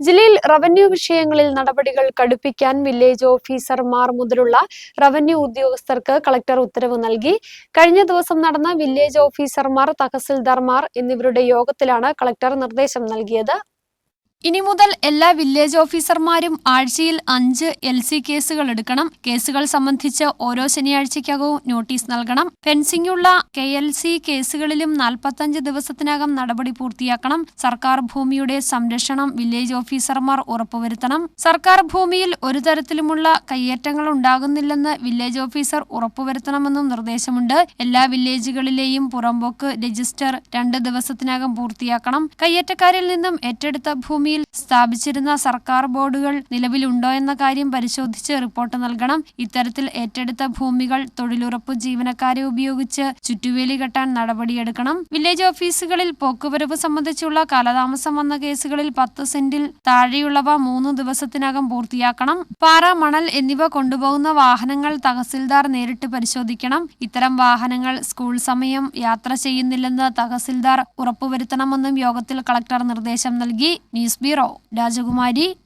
ജില്ലയിൽ റവന്യൂ വിഷയങ്ങളിൽ നടപടികൾ കടുപ്പിക്കാൻ വില്ലേജ് ഓഫീസർമാർ മുതലുള്ള റവന്യൂ ഉദ്യോഗസ്ഥർക്ക് കളക്ടർ ഉത്തരവ് നൽകി. കഴിഞ്ഞ ദിവസം നടന്ന വില്ലേജ് ഓഫീസർമാർ തഹസിൽദാർമാർ എന്നിവരുടെ യോഗത്തിലാണ് കളക്ടർ നിർദ്ദേശം നൽകിയത്. ഇനി മുതൽ എല്ലാ വില്ലേജ് ഓഫീസർമാരും ആഴ്ചയിൽ അഞ്ച് എൽ സി കേസുകൾ എടുക്കണം. കേസുകൾ സംബന്ധിച്ച് ഓരോ ശനിയാഴ്ചയ്ക്കകവും നോട്ടീസ് നൽകണം. ഫെൻസിംഗുള്ള കെ എൽ സി കേസുകളിലും നാൽപ്പത്തഞ്ച് ദിവസത്തിനകം നടപടി പൂർത്തിയാക്കണം. സർക്കാർ ഭൂമിയുടെ സംരക്ഷണം വില്ലേജ് ഓഫീസർമാർ ഉറപ്പുവരുത്തണം. സർക്കാർ ഭൂമിയിൽ ഒരു തരത്തിലുമുള്ള കയ്യേറ്റങ്ങൾ ഉണ്ടാകുന്നില്ലെന്ന് വില്ലേജ് ഓഫീസർ ഉറപ്പുവരുത്തണമെന്നും നിർദ്ദേശമുണ്ട്. എല്ലാ വില്ലേജുകളിലെയും പുറമ്പോക്ക് രജിസ്റ്റർ രണ്ട് ദിവസത്തിനകം പൂർത്തിയാക്കണം. കയ്യേറ്റക്കാരിൽ നിന്നും ഏറ്റെടുത്ത ഭൂമിയിൽ സ്ഥാപിച്ചിരുന്ന സർക്കാർ ബോർഡുകൾ നിലവിലുണ്ടോ എന്ന കാര്യം പരിശോധിച്ച് റിപ്പോർട്ട് നൽകണം. ഇത്തരത്തിൽ ഏറ്റെടുത്ത ഭൂമികൾ തൊഴിലുറപ്പ് ജീവനക്കാരെ ഉപയോഗിച്ച് ചുറ്റുവേലി കെട്ടാൻ നടപടിയെടുക്കണം. വില്ലേജ് ഓഫീസുകളിൽ പോക്കുവരവ് സംബന്ധിച്ചുള്ള കാലതാമസം വന്ന കേസുകളിൽ പത്ത് സെന്റിൽ താഴെയുള്ളവ മൂന്ന് ദിവസത്തിനകം പൂർത്തിയാക്കണം. പാറ മണൽ എന്നിവ കൊണ്ടുപോകുന്ന വാഹനങ്ങൾ തഹസിൽദാർ നേരിട്ട് പരിശോധിക്കണം. ഇത്തരം വാഹനങ്ങൾ സ്കൂൾ സമയം യാത്ര ചെയ്യുന്നില്ലെന്ന് തഹസിൽദാർ ഉറപ്പുവരുത്തണമെന്നും യോഗത്തിൽ കളക്ടർ നിർദ്ദേശം നൽകി. News Biro. Dazagumadi.